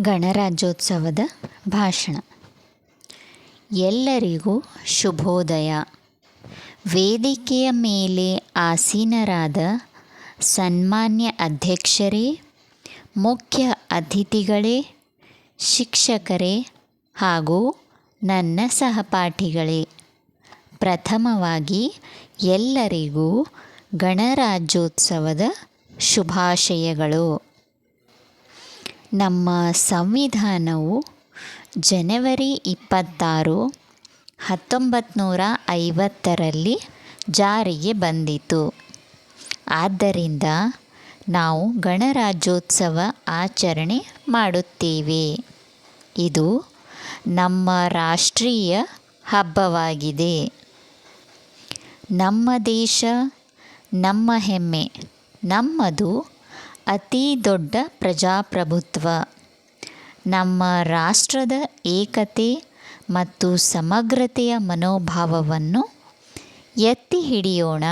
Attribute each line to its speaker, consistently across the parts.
Speaker 1: ಗಣರಾಜ್ಯೋತ್ಸವದ ಭಾಷಣ. ಎಲ್ಲರಿಗೂ ಶುಭೋದಯ. ವೇದಿಕೆಯ ಮೇಲೆ ಆಸೀನರಾದ ಸನ್ಮಾನ್ಯ ಅಧ್ಯಕ್ಷರೇ, ಮುಖ್ಯ ಅತಿಥಿಗಳೇ, ಶಿಕ್ಷಕರೇ ಹಾಗೂ ನನ್ನ ಸಹಪಾಠಿಗಳೇ, ಪ್ರಥಮವಾಗಿ ಎಲ್ಲರಿಗೂ ಗಣರಾಜ್ಯೋತ್ಸವದ ಶುಭಾಶಯಗಳು. ನಮ್ಮ ಸಂವಿಧಾನವು ಜನವರಿ ಇಪ್ಪತ್ತಾರು ಹತ್ತೊಂಬತ್ತು ನೂರ ಐವತ್ತರಲ್ಲಿ ಜಾರಿಗೆ ಬಂದಿತು. ಆದ್ದರಿಂದ ನಾವು ಗಣರಾಜ್ಯೋತ್ಸವ ಆಚರಣೆ ಮಾಡುತ್ತೇವೆ. ಇದು ನಮ್ಮ ರಾಷ್ಟ್ರೀಯ ಹಬ್ಬವಾಗಿದೆ. ನಮ್ಮ ದೇಶ, ನಮ್ಮ ಹೆಮ್ಮೆ, ನಮ್ಮದು ಅತಿ ದೊಡ್ಡ ಪ್ರಜಾಪ್ರಭುತ್ವ. ನಮ್ಮ ರಾಷ್ಟ್ರದ ಏಕತೆ ಮತ್ತು ಸಮಗ್ರತೆಯ ಮನೋಭಾವವನ್ನು ಎತ್ತಿ ಹಿಡಿಯೋಣ.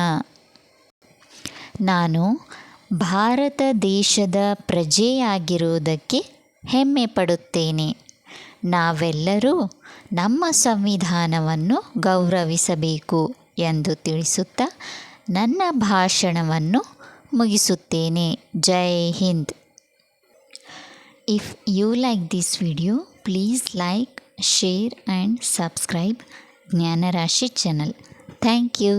Speaker 1: ನಾನು ಭಾರತ ದೇಶದ ಪ್ರಜೆಯಾಗಿರುವುದಕ್ಕೆ ಹೆಮ್ಮೆ ಪಡುತ್ತೇನೆ. ನಾವೆಲ್ಲರೂ ನಮ್ಮ ಸಂವಿಧಾನವನ್ನು ಗೌರವಿಸಬೇಕು ಎಂದು ತಿಳಿಸುತ್ತಾ ನನ್ನ ಭಾಷಣವನ್ನು ಮುಗಿಸುತ್ತೇನೆ. Jai Hind. If you like this video please like share and subscribe Jnanarashi channel thank you